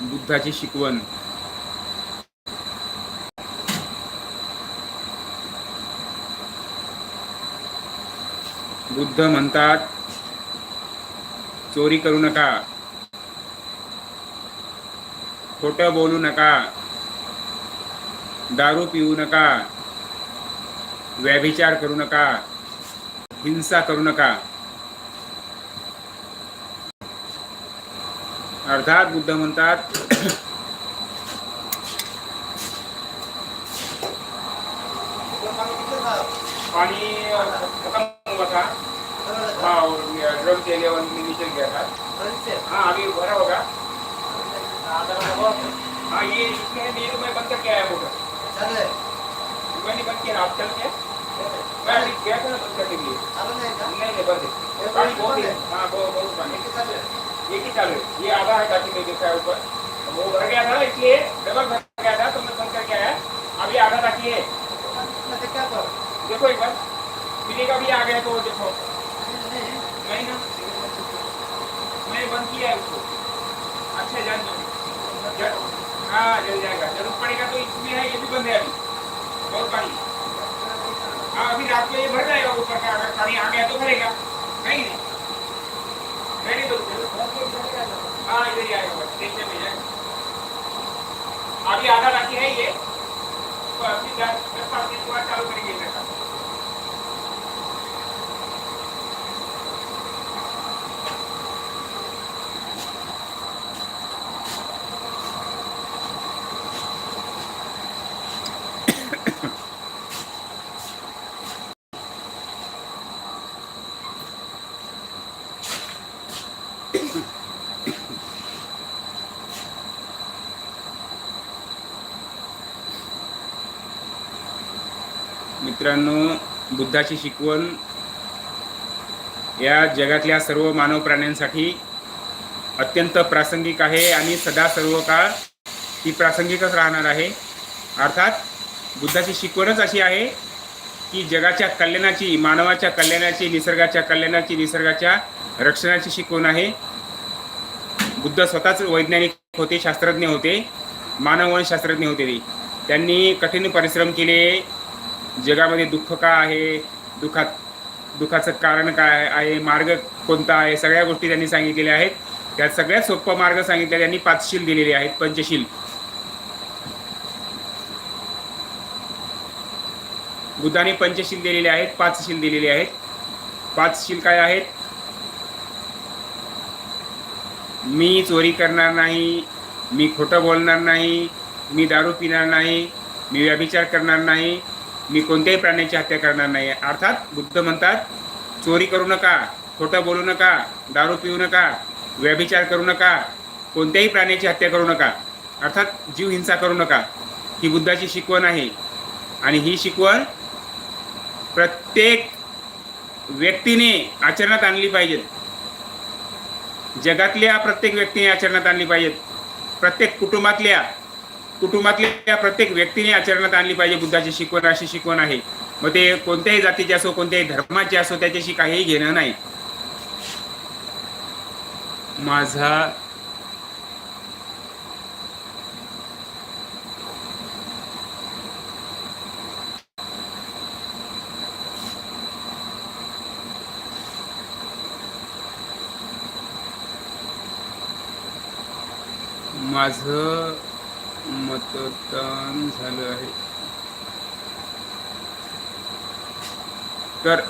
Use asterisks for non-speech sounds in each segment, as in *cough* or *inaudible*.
बुद्धाची शिकवण. बुद्ध म्हणतात चोरी करू नका. खोटं बोलू नका. दारू पिऊ नका. व्यभिचार करू नका. हिंसा करू नका. अर्थात बुद्ध म्हणतात पानी खत्म हुआ था और ड्रम के लिए नीचे गया था हाँ अभी भरा होगा ये इसमें ये तो मैं बंद करके आया मोटर मैंने बंद किया आप चल के मैं अभी गया था बंद करने के लिए नहीं नहीं, बंद है हाँ बहुत बहुत पानी एक ही चालू है? ये आधा है ताकि मैं देखा है ऊपर। वो भर गया था इसलिए डबल भर गया था तो मैं बंद करके आया। अभी आधा ताकि है। देखो एक बार। पीने का भी आ गया तो देखो। नहीं ना। मैंने बंद किया है उसको। अच्छा जान दो। हाँ जल जाएगा। ज़रूरत पड़ेगा तो इसमें है ये भी बंद है अभी। बहुत पानी। हाँ अभी रात को ये भर जाएगा ऊपर का। अगर पानी आ गया तो भरेगा। नहीं नहीं। तो हाँ इधर ही आएगा बस टेंशन नहीं है अभी आधा बाकी है ये। तो अभी दस दस साल के बाद चालू करेंगे मित्रांनो बुद्धाची शिकवण या जगातल्या सर्व मानव प्राण्यांसाठी अत्यंत प्रासंगिक आहे आणि सदा सर्व काळ ती प्रासंगिकच राहणार आहे. अर्थात बुद्धाची शिकवणच अशी आहे की जगाच्या कल्याणाची मानवाच्या कल्याणाची निसर्गाच्या कल्याणाची निसर्गाच्या रक्षणाची शिकवण आहे. बुद्ध स्वतःच वैज्ञानिक होते शास्त्रज्ञ होते मानववंशशास्त्रज्ञ होते ते. त्यांनी कठीण परिश्रम केले जगामध्ये दुःख का आहे? दुःखात दुःखाचं कारण काय आहे? मार्ग कोणता आहे? सगळ्या गोष्टी त्यांनी सांगितलेल्या आहेत. त्यात सगळ्यात सोपं मार्ग सांगितले त्यांनी पाचशील दिलेले आहेत पंचशील. बुद्धाने पंचशील दिलेले आहेत पाचशील दिलेले आहेत. पाचशील काय आहेत? मी चोरी करणार नाही मी खोटं बोलणार नाही मी दारू पिणार नाही मी व्यभिचार करणार नाही मी कोणत्याही प्राण्याची हत्या करणार नाही अर्थात बुद्ध म्हणतात चोरी करू नका खोटं बोलू नका दारू पिऊ नका व्यभिचार करू नका कोणत्याही प्राण्याची हत्या करू नका. अर्थात जीव हिंसा करू नका. ही बुद्धाची शिकवण आहे. आणि ही शिकवण प्रत्येक व्यक्तीने आचरणात आणली पाहिजेत. जगातल्या प्रत्येक व्यक्तीने आचरणात आणली पाहिजेत. प्रत्येक कुटुंबातल्या कुटुंबातल्या प्रत्येक व्यक्तीने आचरणात आणली पाहिजे. बुद्धाची शिकवण अशी शिकवण आहे. मग ते कोणत्याही जातीचे असो कोणत्याही धर्माचे असो त्याच्याशी काहीही घेणं नाही. माझा माझं मतदान झालं आहे. तर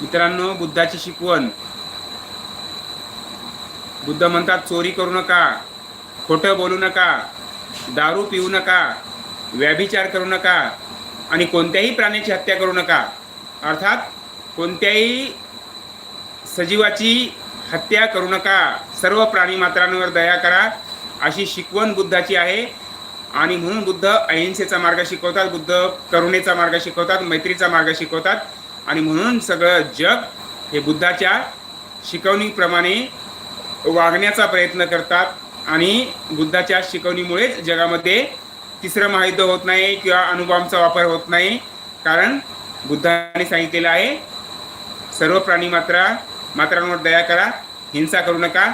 मित्रांनो बुद्धाची शिकवण. बुद्ध म्हणतात चोरी करू नका खोटं बोलू नका दारू पिऊ नका व्याभिचार करू नका आणि कोणत्याही प्राण्याची हत्या करू नका. अर्थात कोणत्याही सजीवाची हत्या करू नका. सर्व प्राणीमात्रांवर दया करा. अशी शिकवण बुद्धाची आहे. आणि म्हणून बुद्ध अहिंसेचा मार्ग शिकवतात. बुद्ध करुणेचा मार्ग शिकवतात. मैत्रीचा मार्ग शिकवतात. आणि म्हणून सगळं जग हे बुद्धाच्या शिकवणीप्रमाणे वागण्याचा प्रयत्न करतात. आणि बुद्धाच्या शिकवणीमुळेच जगामध्ये तिसरं महायुद्ध होत नाही किंवा अणुबॉम्बचा वापर होत नाही. कारण बुद्धाने सांगितलेलं आहे सर्व प्राणी मात्रा मात्रांवर दया करा हिंसा करू नका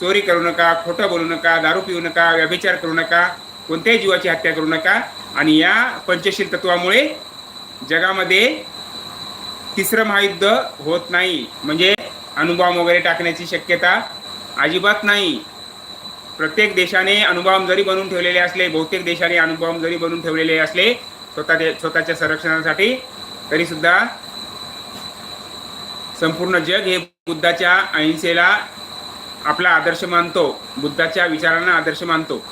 चोरी करू नका खोटं बोलू नका दारू पिऊ नका व्यभिचार करू नका कोणत्याही जीवाची हत्या करू नका. आणि या पंचशील तत्वामुळे जगामध्ये तिसरं महायुद्ध होत नाही. म्हणजे अणुबॉम्ब वगैरे टाकण्याची शक्यता अजिबात नाही. प्रत्येक देशाने अणुबॉम्ब जरी बनवून ठेवलेले असले बहुतेक देशाने अणुबॉम्ब जरी बनवून ठेवलेले असले स्वतः स्वतःच्या संरक्षणासाठी तरीसुद्धा संपूर्ण जग हे बुद्धाच्या अहिंसेला आपला आदर्श मानतो. बुद्धाच्या विचारांना आदर्श मानतो.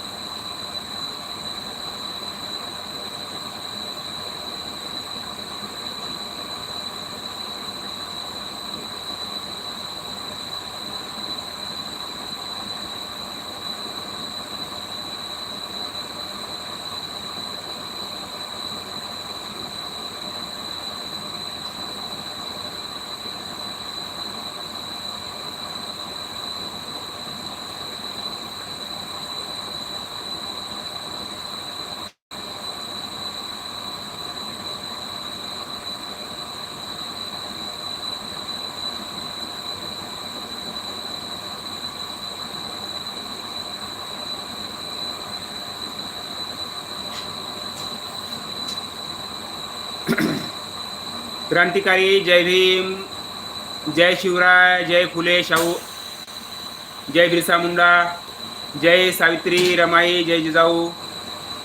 क्रांतिकारी जय भीम जय शिवराय जय फुले शाहू जय बिरसा मुंडा जय सावित्री रमाई जय जिजाऊ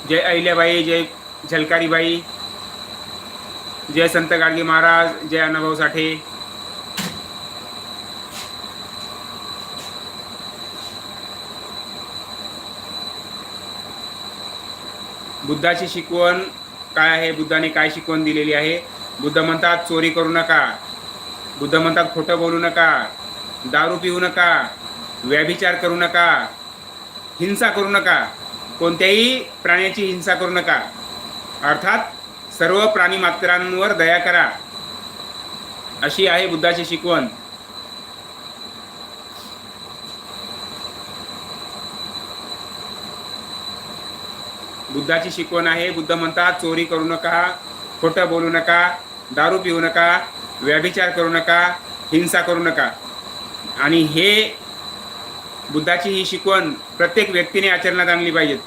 जय अहिल्याबाई जय झलकारीबाई जय संत गाडगे महाराज जय अण्णाभाऊ साठे. बुद्धाची शिकवण काय आहे? बुद्धाने काय शिकवण दिलेली आहे? बुद्ध म्हणतात चोरी करू नका. बुद्ध म्हणतात खोटं बोलू नका. दारू पिऊ नका. व्याभिचार करू नका. हिंसा करू नका. कोणत्याही प्राण्याची हिंसा करू नका. अर्थात सर्व प्राणी मात्रांवर दया करा. अशी आहे बुद्धाची शिकवण. बुद्धाची शिकवण आहे बुद्ध म्हणतात चोरी करू नका. खोटं बोलू नका दारू पिऊ नका व्याभिचार करू नका हिंसा करू नका. आणि हे बुद्धाची ही शिकवण प्रत्येक व्यक्तीने आचरणात आणली पाहिजेत.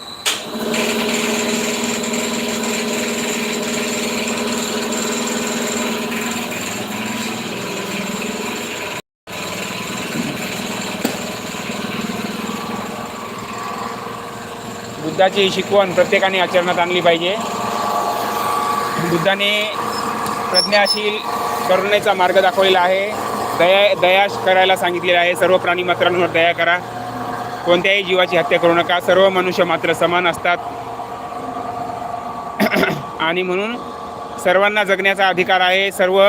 बुद्धाची ही शिकवण प्रत्येकाने आचरणात आणली पाहिजे. बुद्धाने प्रज्ञाशील करुणेचा मार्ग दाखवलेला आहे. दया दया करायला सांगितलेला आहे. सर्व प्राणी मात्रांवर दया करा. कोणत्याही जीवाची हत्या करू नका. सर्व मनुष्य मात्र समान असतात. *clears throat* आणि म्हणून सर्वांना जगण्याचा अधिकार आहे. सर्व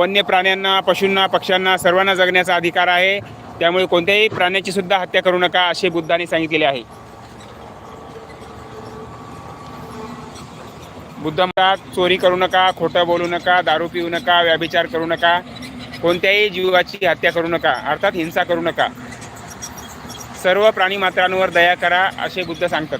वन्य प्राण्यांना पशूंना पक्ष्यांना सर्वांना जगण्याचा अधिकार आहे. त्यामुळे कोणत्याही प्राण्याची सुद्धा हत्या करू नका असे बुद्धाने सांगितलेले आहे. बुद्ध चोरी करू नका खोटं बोलू नका दारू पिऊ नका व्याभिचार करू नका कोणत्याही जीवाची हत्या करू नका अर्थात हिंसा करू नका. सर्व प्राणी मात्रांवर दया करा असे बुद्ध सांगतात.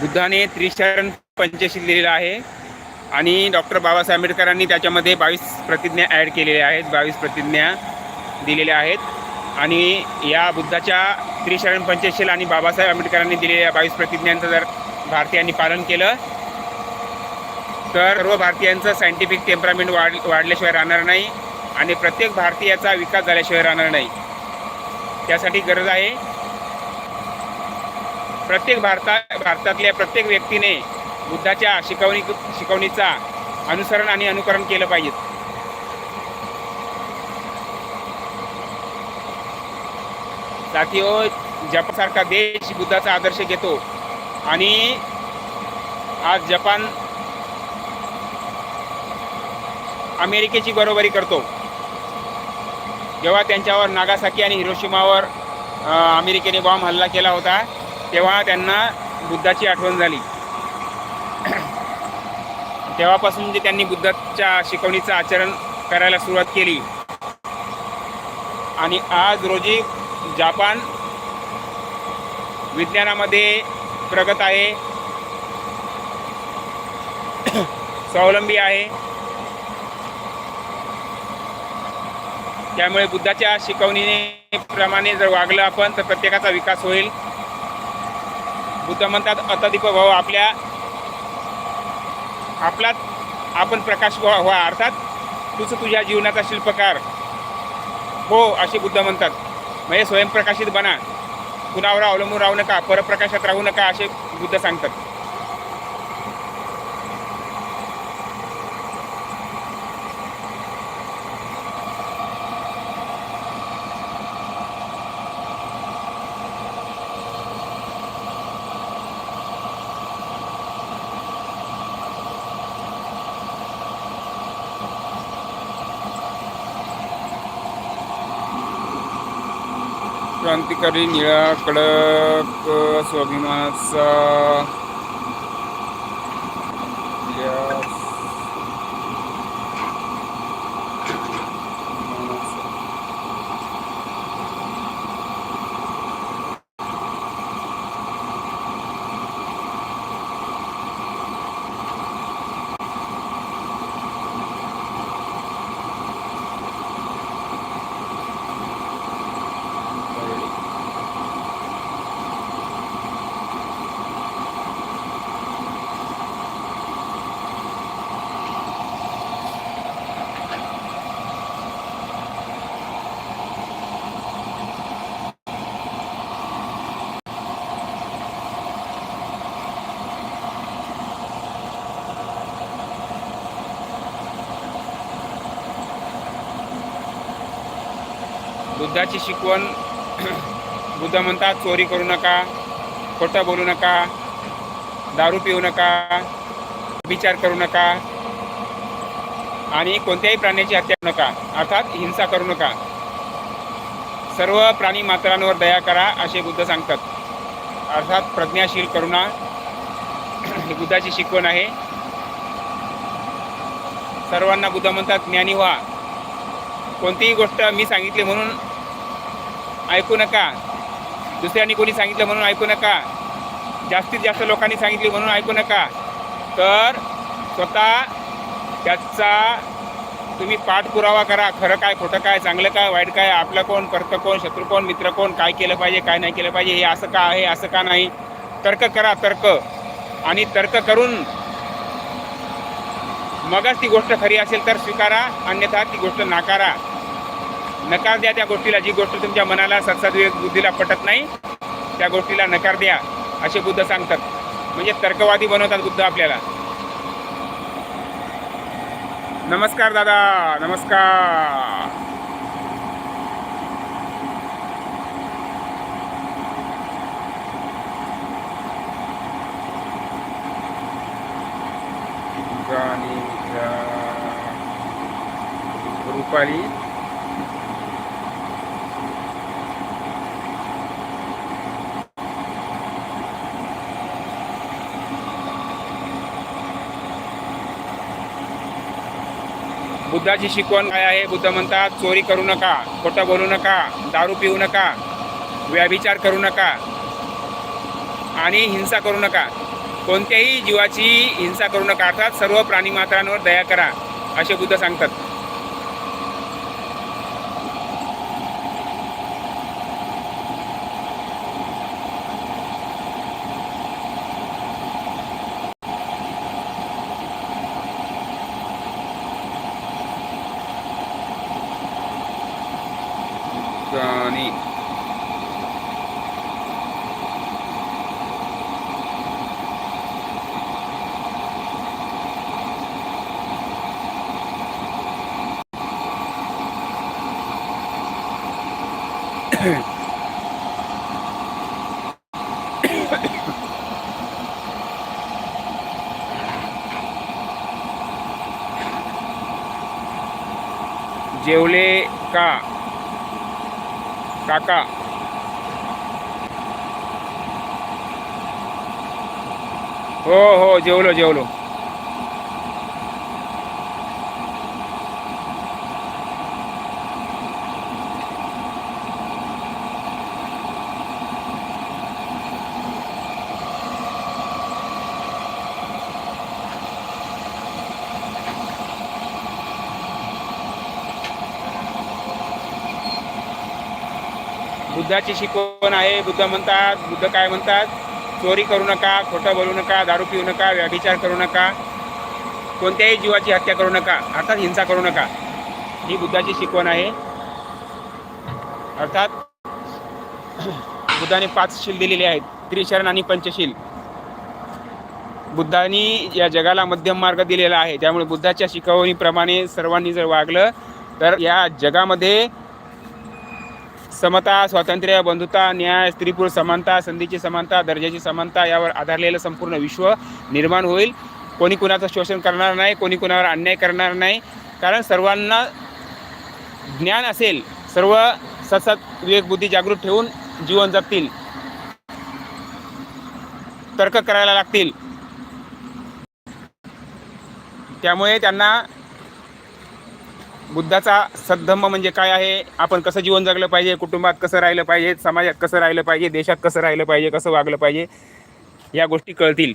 बुद्धाने त्रिशरण पंचशील दिलेलं आहे. आणि डॉक्टर बाबासाहेब आंबेडकरांनी त्याच्यामध्ये बावीस प्रतिज्ञा ॲड केलेल्या आहेत. बावीस प्रतिज्ञा दिलेल्या आहेत. आणि या बुद्धाच्या त्रिशरण पंचशील आणि बाबासाहेब आंबेडकरांनी दिलेल्या बावीस प्रतिज्ञांचं जर भारतीयांनी पालन केलं तर सर्व भारतीयांचं सायंटिफिक टेम्परामेंट वाढ वाढल्याशिवाय राहणार नाही. आणि प्रत्येक भारतीयाचा विकास झाल्याशिवाय राहणार नाही. त्यासाठी गरज आहे प्रत्येक भारता भारतातल्या प्रत्येक व्यक्तीने बुद्धाच्या शिकवणी शिकवणीचा अनुसरण आणि अनुकरण केलं पाहिजे. साथी हो जपानसारखा देश बुद्धाचा आदर्श घेतो आणि आज जपान अमेरिकेची बरोबरी करतो. जेव्हा त्यांच्यावर नागासाकी आणि हिरोशिमावर अमेरिकेने बॉम्ब हल्ला केला होता तेव्हा त्यांना बुद्धाची आठवण झाली. तेव्हापासून जे त्यांनी बुद्धाच्या शिकवणीचं आचरण करायला सुरुवात केली. आणि आज रोजी जापान विज्ञानामध्ये प्रगत आहे. स्वावलंबी आहे. त्यामुळे बुद्धाच्या शिकवणीने प्रमाणे जर वागलं आपण तर प्रत्येकाचा विकास होईल. बुद्ध म्हणतात अतदीप भाव आपल्या आपलाच आपण प्रकाश व्हा व्हा. अर्थात तूच तुझ्या जीवनाचा शिल्पकार. हो असे बुद्ध म्हणतात. म्हणजे स्वयंप्रकाशित बना. कुणावर अवलंबून राहू नका परप्रकाशात राहू नका असे बुद्ध सांगतात. क्रांतिकारी निळा कडक स्वाभिमानाचा बुद्धाची शिकवण. बुद्ध म्हणतात चोरी करू नका खोटं बोलू नका दारू पिऊ नका विचार करू नका आणि कोणत्याही प्राण्याची हत्या करू नका अर्थात हिंसा करू नका. सर्व प्राणी मात्रांवर दया करा असे बुद्ध सांगतात. अर्थात प्रज्ञाशील करुणा ही बुद्धाची शिकवण आहे. सर्वांना बुद्ध म्हणतात ज्ञानी व्हा. कोणतीही गोष्ट मी सांगितली म्हणून ऐकू नका. दुसऱ्यांनी कोणी सांगितलं म्हणून ऐकू नका. जास्तीत जास्त लोकांनी सांगितली म्हणून ऐकू नका. तर स्वतः त्याचा तुम्ही पाठपुरावा करा. खरं काय खोटं काय चांगलं काय वाईट काय आपलं कोण परत कोण शत्रू कोण मित्र कोण काय केलं पाहिजे काय नाही केलं पाहिजे हे असं का आहे असं का नाही तर्क करा तर्क. आणि तर्क करून मगच ती गोष्ट खरी असेल तर स्वीकारा. अन्यथा ती गोष्ट नाकारा. नकार द्या त्या गोष्टीला. जी गोष्ट तुमच्या मनाला सत्सद्विवेक बुद्धीला पटत नाही त्या गोष्टीला नकार द्या असे बुद्ध सांगतात. म्हणजे तर्कवादी बनवतात बुद्ध आपल्याला. नमस्कार दादा नमस्कार. रूपाली रुपाली. बुद्धाची शिकवण काय आहे? बुद्ध म्हणतात चोरी करू नका खोटं बोलू नका दारू पिऊ नका व्याभिचार करू नका आणि हिंसा करू नका. कोणत्याही जीवाची हिंसा करू नका. अर्थात सर्व प्राणीमात्रांवर दया करा असे बुद्ध सांगतात आणि जेवले का काका हो हो जेवलो जेवलो बुद्धाची शिकवण आहे. बुद्ध म्हणतात बुद्ध काय म्हणतात? चोरी करू नका खोटं बोलू नका दारू पिऊ नका व्याभिचार करू नका कोणत्याही जीवाची हत्या करू नका अर्थात हिंसा करू नका. ही बुद्धाची शिकवण आहे. अर्थात बुद्धाने पाच शील दिलेले आहेत. त्रिशरण आणि पंचशील. बुद्धांनी या जगाला मध्यम मार्ग दिलेला आहे. त्यामुळे बुद्धाच्या शिकवणीप्रमाणे सर्वांनी जर वागलं तर या जगामध्ये समता स्वातंत्र्य बंधुता न्याय स्त्रीपुर समानता संधीची समानता दर्जाची समानता यावर आधारलेलं संपूर्ण विश्व निर्माण होईल. कोणी कुणाचं शोषण करणार नाही कोणी कुणावर अन्याय करणार नाही. कारण सर्वांना ज्ञान असेल सर्व सतत विवेक बुद्धी जागृत ठेवून जीवन जगतील. तर्क करायला लागतील. त्यामुळे त्यांना बुद्धाचा सद्धम्म म्हणजे काय आहे? आपण कसं जीवन जगलं पाहिजे? कुटुंबात कसं राहिलं पाहिजे? समाजात कसं राहिलं पाहिजे? देशात कसं राहिलं पाहिजे? कसं वागलं पाहिजे? या गोष्टी कळतील.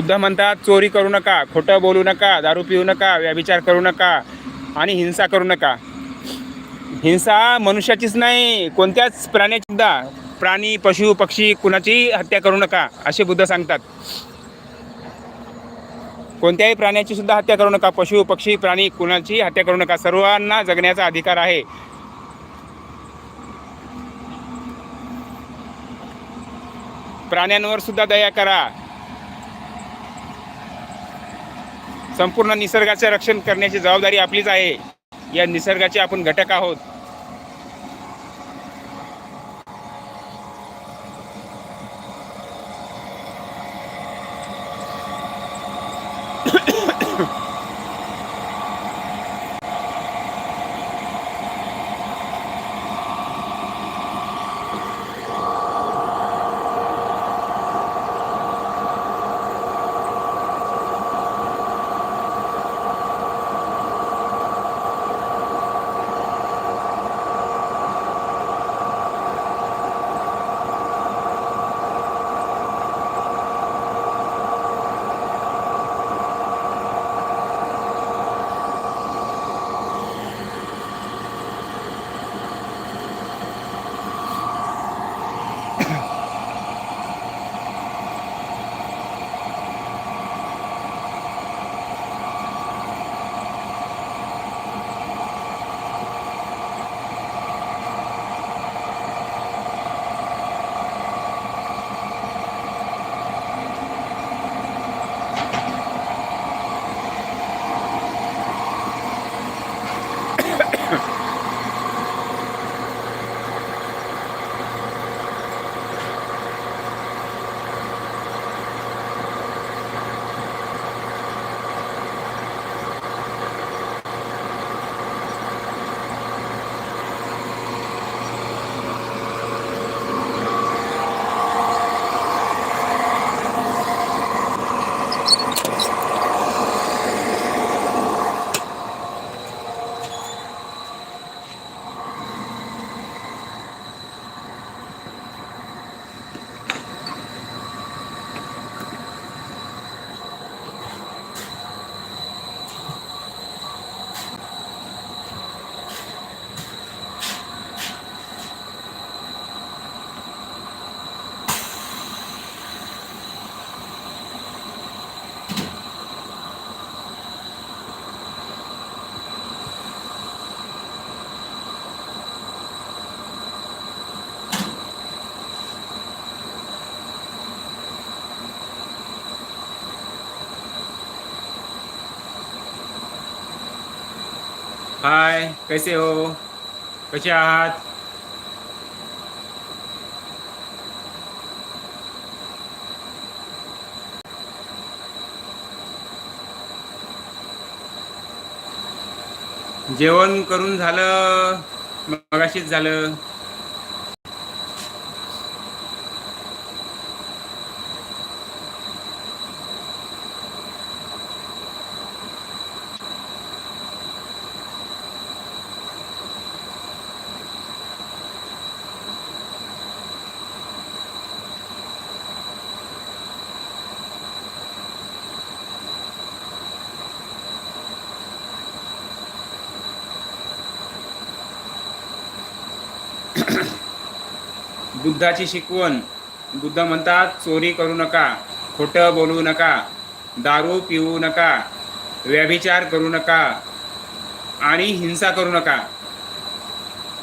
बुद्ध म्हणतात चोरी करू नका खोटं बोलू नका दारू पिऊ नका व्याभिचार करू नका आणि हिंसा करू नका. हिंसा मनुष्याचीच नाही कोणत्याच प्राण्याची सुद्धा. प्राणी पशु पक्षी कुणाची हत्या करू नका असे बुद्ध सांगतात. कोणत्याही प्राण्याची सुद्धा हत्या करू नका पशु पक्षी प्राणी कुणाची हत्या करू नका सर्वांना जगण्याचा अधिकार आहे. प्राण्यांवर सुद्धा दया करा. संपूर्ण निसर्गाचे रक्षण करण्याची जबाबदारी आपलीच आहे. या निसर्गाचे आपण घटक आहोत. हाय कैसे हो? कसे आहात? जेवण करून झालं. मगाशीच झालं. बुद्धाची शिकवण. बुद्ध म्हणतात चोरी करू नका खोटं बोलू नका दारू पिऊ नका व्यभिचार करू नका आणि हिंसा करू नका.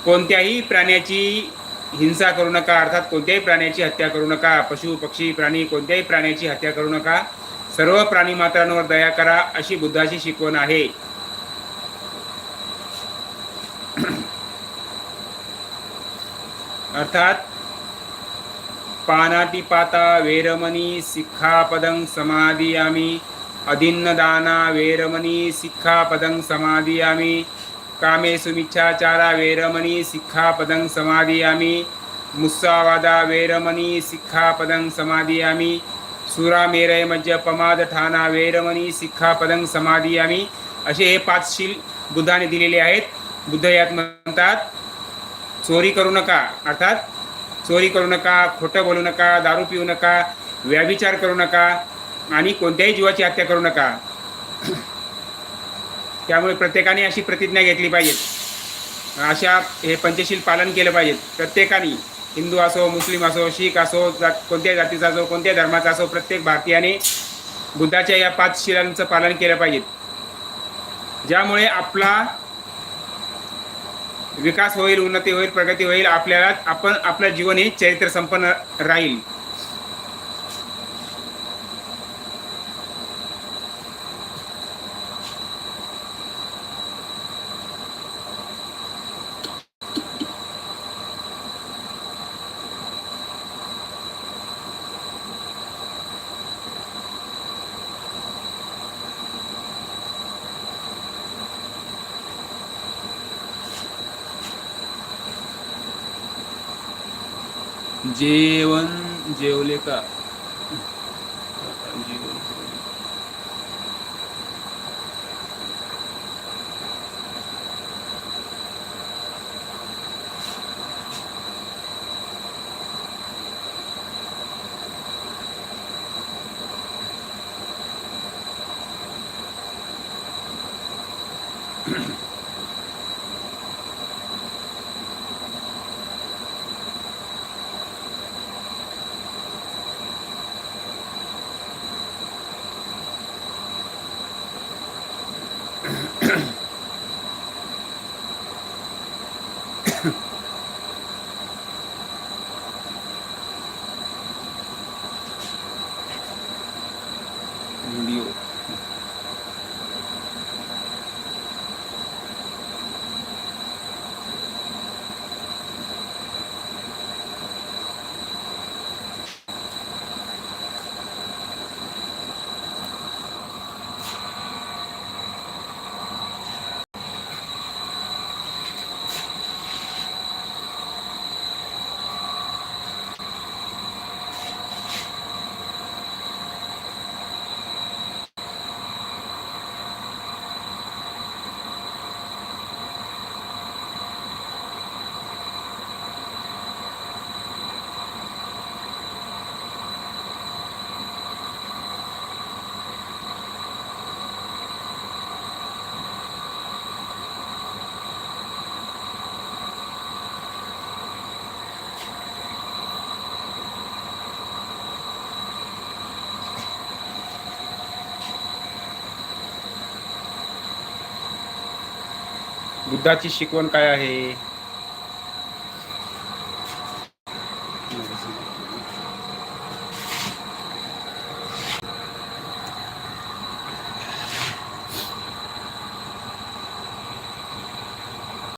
कोणत्याही प्राण्याची हिंसा करू नका अर्थात कोणत्याही प्राण्याची हत्या करू नका पशु पक्षी प्राणी कोणत्याही प्राण्याची हत्या करू नका. सर्व प्राणी मात्रांवर दया करा अशी बुद्धाची शिकवण आहे. अर्थात पानातिपाता वेरमणी सिक्खापदं समादियामि। अदिन्नदाना वेरमणी सिक्खापदं समादियामि। कामेषु मिच्छाचारा वेरमणी सिक्खापदं समादियामि। मुस्सावादा वेरमणी सिक्खापदं समादियामि। सुरामेरय मज्जपमादठाना वेरमणी सिक्खापदं समादियामि। असे हे पाच शील बुद्धाने दिलेले आहेत. बुद्ध यात म्हणतात चोरी करू नका अर्थात चोरी करू नका खोटं बोलू नका दारू पिऊ नका व्याभिचार करू नका आणि कोणत्याही जीवाची हत्या करू नका. त्यामुळे प्रत्येकाने अशी प्रतिज्ञा घेतली पाहिजे अशा हे पंचशील पालन केलं पाहिजे प्रत्येकाने हिंदू असो मुस्लिम असो शीख असो जात कोणत्याही जातीचा असो कोणत्याही धर्माचा असो प्रत्येक भारतीयाने बुद्धाच्या या पाच शिलांचं पालन केलं पाहिजे ज्यामुळे आपला विकास होईल उन्नती होईल प्रगती होईल आपल्याला आपण आपलं जीवन हे चरित्र संपन्न राहील. जेवण जेवले का जेवण व्हिडिओ बुद्धाची शिकवण काय आहे?